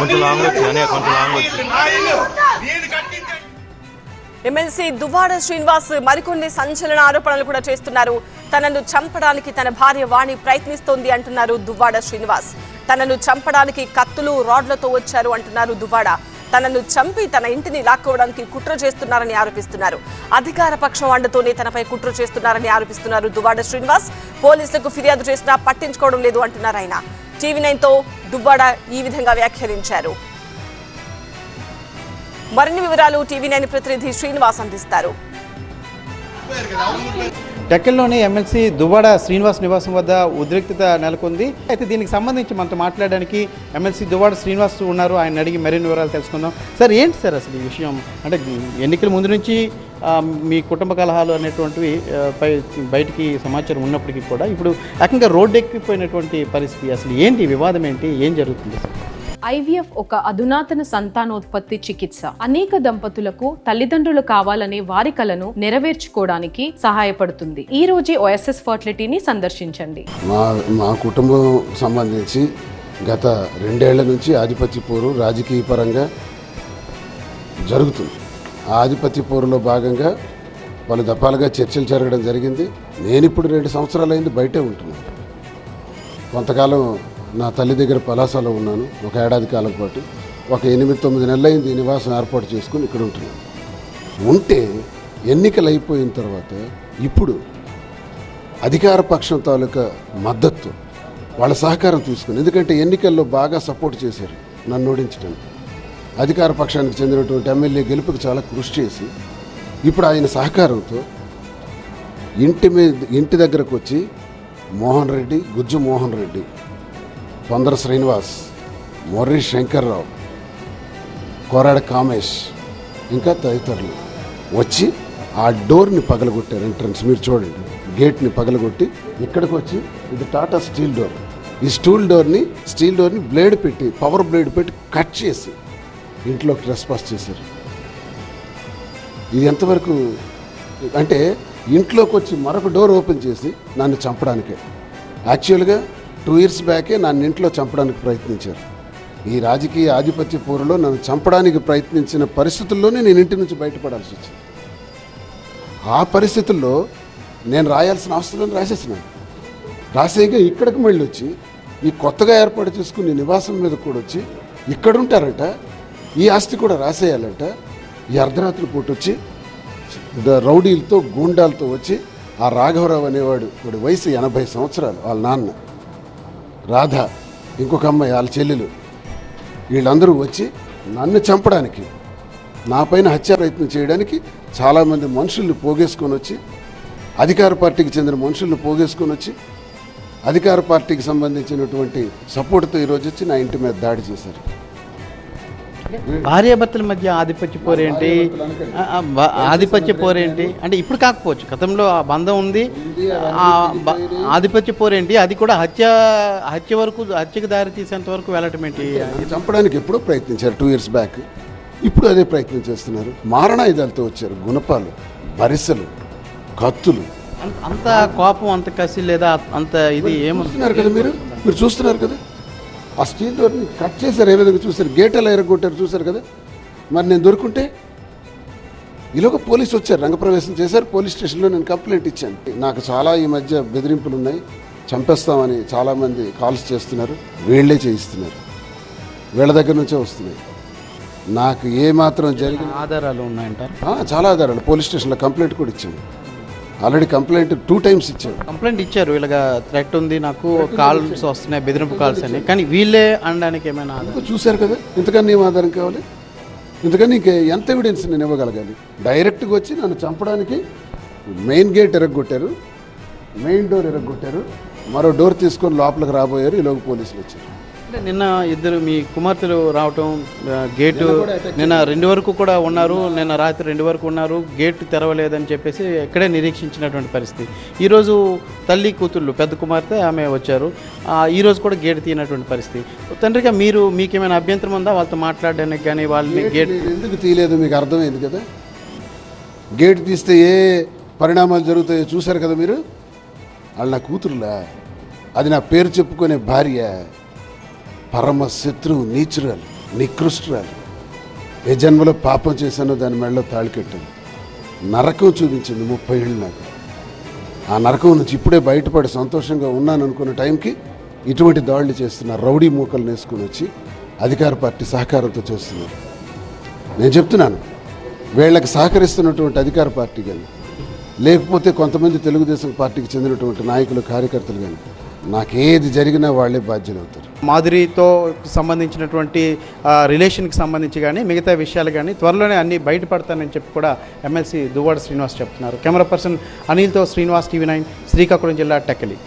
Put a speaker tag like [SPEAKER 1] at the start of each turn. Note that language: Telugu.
[SPEAKER 1] కొంచెం లాంగ్ కొంచెం లాంగ్
[SPEAKER 2] ఎమ్మెల్సీ దువ్వాడ శ్రీనివాస్ మరికొన్ని సంచలన ఆరోపణలు కూడా చేస్తున్నారు. తనను చంపడానికి తన భార్య వాణి ప్రయత్నిస్తోంది అంటున్నారు దువ్వాడ శ్రీనివాస్. తనను చంపడానికి కత్తులు రాడ్లతో వచ్చారు అంటున్నారు దువ్వాడ. తనను చంపి తన ఇంటిని లాక్కోవడానికి కుట్ర చేస్తున్నారని ఆరోపిస్తున్నారు. అధికార పక్షం అండతోనే తనపై కుట్ర చేస్తున్నారని ఆరోపిస్తున్నారు దువ్వాడ శ్రీనివాస్. పోలీసులకు ఫిర్యాదు చేసినా పట్టించుకోవడం లేదు అంటున్నారు ఆయన. టీవీ నైన్తో దువ్వాడ ఈ విధంగా వ్యాఖ్యానించారు. మరిన్ని వివరాలు టీవీ నైన్ ప్రతినిధి శ్రీనివాస్ అందిస్తారు.
[SPEAKER 3] టెక్కల్లోని ఎమ్మెల్సీ దువ్వాడ శ్రీనివాస్ నివాసం వద్ద ఉద్రిక్తత నెలకొంది. అయితే దీనికి సంబంధించి మనతో మాట్లాడడానికి ఎమ్మెల్సీ దువ్వాడ శ్రీనివాస్ ఉన్నారు. ఆయన అడిగి మరిన్ని వివరాలు తెలుసుకుందాం. సార్ ఏంటి సార్ అసలు ఈ విషయం? అంటే ఎన్నికల ముందు నుంచి మీ కుటుంబ కలహాలు అనేటువంటివి పై బయటికి సమాచారం ఉన్నప్పటికీ కూడా ఇప్పుడు ఏకంగా రోడ్డు ఎక్కిపోయినటువంటి పరిస్థితి అసలు ఏంటి? వివాదం ఏంటి? ఏం జరుగుతుంది సార్?
[SPEAKER 4] ఐవీఎఫ్ ఒక అధునాతన సంతానోత్పత్తి చికిత్స. అనేక దంపతులకు తల్లిదండ్రులు కావాలనే వారి కలను నెరవేర్చుకోవడానికి సహాయపడుతుంది. ఈ రోజే ఓఎస్ఎస్ ఫర్టిలిటీని సందర్శించండి.
[SPEAKER 5] మా మా కుటుంబం సంబంధించి గత రెండేళ్ళ నుంచి ఆధిపత్య పోరు రాజకీయ పరంగా జరుగుతుంది. ఆ ఆధిపత్య పోరులో భాగంగా పలు దఫాలుగా చర్చలు జరగడం జరిగింది. నేను ఇప్పుడు రెండు సంవత్సరాలైంది బయటే ఉంటున్నాను. కొంతకాలం నా తల్లి దగ్గర పలాసలో ఉన్నాను. ఒక ఏడాది కాలం పాటు. ఒక ఎనిమిది తొమ్మిది నెలలైంది నివాసం ఏర్పాటు చేసుకుని ఇక్కడ ఉంటున్నాను. ఉంటే ఎన్నికలు అయిపోయిన తర్వాత ఇప్పుడు అధికార పక్షం తాలూకా మద్దతు వాళ్ళ సహకారం తీసుకుని ఎందుకంటే ఎన్నికల్లో బాగా సపోర్ట్ చేశారు నన్ను ఓడించడానికి. అధికార పక్షానికి చెందినటువంటి ఎమ్మెల్యే గెలుపుకి చాలా కృషి చేసి ఇప్పుడు ఆయన సహకారంతో ఇంటి మీద ఇంటి దగ్గరకు వచ్చి మోహన్ రెడ్డి గుజ్జు మోహన్ రెడ్డి పొందర శ్రీనివాస్ మొర్రి శంకర్రావు కోరాడ కామేష్ ఇంకా తదితరులు వచ్చి ఆ డోర్ని పగలగొట్టారు ఎంట్రన్స్. మీరు చూడండి గేట్ని పగలగొట్టి ఇక్కడికి వచ్చి ఇది టాటా స్టీల్ డోర్. ఈ స్టూల్ డోర్ని స్టీల్ డోర్ని బ్లేడ్ పెట్టి పవర్ బ్లేడ్ పెట్టి కట్ చేసి ఇంట్లోకి రెస్పాన్స్ చేశారు. ఇది ఎంతవరకు అంటే ఇంట్లోకి వచ్చి మరొక డోర్ ఓపెన్ చేసి నన్ను చంపడానికే. యాక్చువల్గా టూ ఇయర్స్ బ్యాకే నన్ను ఇంట్లో చంపడానికి ప్రయత్నించారు. ఈ రాజకీయ ఆధిపత్య పోరులో నన్ను చంపడానికి ప్రయత్నించిన పరిస్థితుల్లోనే నేను ఇంటి నుంచి బయటపడాల్సి వచ్చింది. ఆ పరిస్థితుల్లో నేను రాయాల్సిన అవసరం రాసేసినాను. రాసేగా ఇక్కడికి మళ్ళీ వచ్చి ఈ కొత్తగా ఏర్పాటు చేసుకుని నివాసం మీద కూడా వచ్చి ఇక్కడ ఉంటారంట ఈ ఆస్తి కూడా రాసేయాలంట ఈ అర్ధరాత్రి పూట వచ్చి రౌడీలతో గూండాలతో వచ్చి ఆ రాఘవరావు అనేవాడు వాడి వయసు ఎనభై సంవత్సరాలు వాళ్ళ నాన్న. రాధ ఇంకొక అమ్మాయి వాళ్ళ చెల్లెలు. వీళ్ళందరూ వచ్చి నన్ను చంపడానికి నా పైన హత్యా ప్రయత్నం చేయడానికి చాలామంది మనుషుల్ని పోగేసుకొని వచ్చి అధికార పార్టీకి చెందిన మనుషుల్ని పోగేసుకొని వచ్చి అధికార పార్టీకి సంబంధించినటువంటి సపోర్ట్తో ఈరోజు వచ్చి నా ఇంటి మీద దాడి చేశారు.
[SPEAKER 3] భార్యాభర్తల మధ్య ఆధిపత్య పోరేంటి ఆధిపత్య పోరేంటి అంటే ఇప్పుడు కాకపోవచ్చు. గతంలో ఆ బంధం ఉంది. ఆధిపత్య పోరేంటి అది కూడా హత్య హత్య వరకు హత్యకు దారి తీసేంత వరకు వెళ్ళటం ఏంటి?
[SPEAKER 5] చంపడానికి ఎప్పుడో ప్రయత్నించారు టూ ఇయర్స్ బ్యాక్ ఇప్పుడు అదే ప్రయత్నం చేస్తున్నారు. మారణాయుధాలతో వచ్చారు. గుణపాలు బరిసెలు కత్తులు.
[SPEAKER 3] అంత- కోపం అంత కసి లేదా అంత ఇది ఏముంది?
[SPEAKER 5] చూస్తున్నారు కదా మీరు? మీరు చూస్తున్నారు కదా? ఆ స్టీల్ డోర్ని కట్ చేశారు ఏ విధంగా చూశారు? గేట్ ఎలా ఎరగొట్టారు చూశారు కదా? మరి నేను దొరుకుంటే? ఈలోగా పోలీసు వచ్చారు రంగప్రవేశం చేశారు పోలీస్ స్టేషన్లో నేను కంప్లైంట్ ఇచ్చాను. నాకు చాలా ఈ మధ్య బెదిరింపులు ఉన్నాయి చంపేస్తామని చాలామంది కాల్స్ చేస్తున్నారు వీళ్ళే చేయిస్తున్నారు. వీళ్ళ దగ్గర నుంచే వస్తున్నాయి. నాకు ఏ మాత్రం జరిగిన
[SPEAKER 3] ఆధారాలు ఉన్నాయంటారు?
[SPEAKER 5] ఆ, చాలా ఆధారాలు. పోలీస్ స్టేషన్లో కంప్లైంట్ కూడా ఇచ్చాను. ఆల్రెడీ కంప్లైంట్ టూ టైమ్స్ ఇచ్చాను
[SPEAKER 3] కంప్లైంట్ ఇచ్చారు. ఇలాగా థ్రెట్ ఉంది నాకు కాల్స్ వస్తున్నాయి బెదిరింపు కాల్స్ అని. కానీ వీళ్ళే అనడానికి ఏమైనా
[SPEAKER 5] చూశారు కదా? ఇంతకన్నా ఏం ఆధారం కావాలి? ఇంతకన్నా ఇంక ఎంత ఎవిడెన్స్ నేను ఇవ్వగలగాలి? డైరెక్ట్గా వచ్చి నన్ను చంపడానికి మెయిన్ గేట్ ఎరగొట్టారు. మెయిన్ డోర్ ఎరగొట్టారు. మరో డోర్ తీసుకొని లోపలికి రాబోయారు. ఈలోగా పోలీసులు వచ్చారు.
[SPEAKER 3] అంటే నిన్న ఇద్దరు మీ కుమార్తెలు రావటం గేటు నిన్న రెండు వరకు కూడా ఉన్నారు నిన్న రాత్రి రెండు వరకు ఉన్నారు గేట్ తెరవలేదని చెప్పేసి ఇక్కడే నిరీక్షించినటువంటి పరిస్థితి. ఈరోజు తల్లి కూతుళ్ళు పెద్ద కుమార్తె ఆమె వచ్చారు. ఈరోజు కూడా గేట్ తీయనటువంటి పరిస్థితి. తండ్రిగా మీరు మీకేమైనా అభ్యంతరం ఉందా? వాళ్ళతో మాట్లాడడానికి కానీ వాళ్ళని గేట్
[SPEAKER 5] ఎందుకు తీయలేదు? మీకు అర్థమైంది కదా. గేట్ తీస్తే ఏ పరిణామాలు జరుగుతాయో చూశారు కదా మీరు? వాళ్ళు నా కూతురులా. అది నా పేరు చెప్పుకునే భార్య. పరమ శత్రువు నీచురాలు నికృష్టురాలు. ఏ జన్మలో పాపం చేశానో దాని మెడలో తాళికెట్టాను నరకం చూపించింది ముప్పై ఏళ్ళు నాకు. ఆ నరకం నుంచి ఇప్పుడే బయటపడి సంతోషంగా ఉన్నాను అనుకున్న టైంకి ఇటువంటి దాడులు చేస్తున్న రౌడీ మూకలు నేసుకుని వచ్చి అధికార పార్టీ సహకారంతో చేస్తున్నారు. నేను చెప్తున్నాను వీళ్ళకి సహకరిస్తున్నటువంటి అధికార పార్టీ కానీ లేకపోతే కొంతమంది తెలుగుదేశం పార్టీకి చెందినటువంటి నాయకులు కార్యకర్తలు కానీ నాకేది జరిగినా వాళ్ళే బాధ్యులు అవుతారు
[SPEAKER 3] మాధురితో సంబంధించినటువంటి రిలేషన్కి సంబంధించి కానీ మిగతా విషయాలు కానీ త్వరలోనే అన్ని బయటపడతానని చెప్పి కూడా ఎమ్మెల్సీ దువ్వాడ శ్రీనివాస్ చెప్తున్నారు. కెమెరా పర్సన్ అనిల్తో శ్రీనివాస్ టీవీ నైన్ శ్రీకాకుళం జిల్లా టెక్కలి.